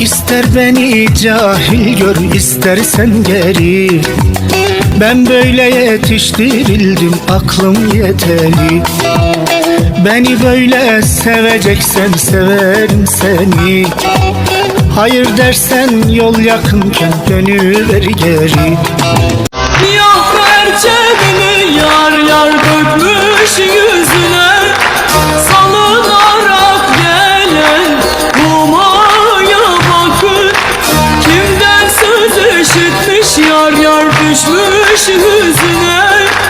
İster beni cahil gör istersen geri. Ben böyle yetiştirildim aklım yeteri. Beni böyle seveceksen severim seni. Hayır dersen yol yakınken dönüver geri üşütmüş yar yar düşmüş yüzüne.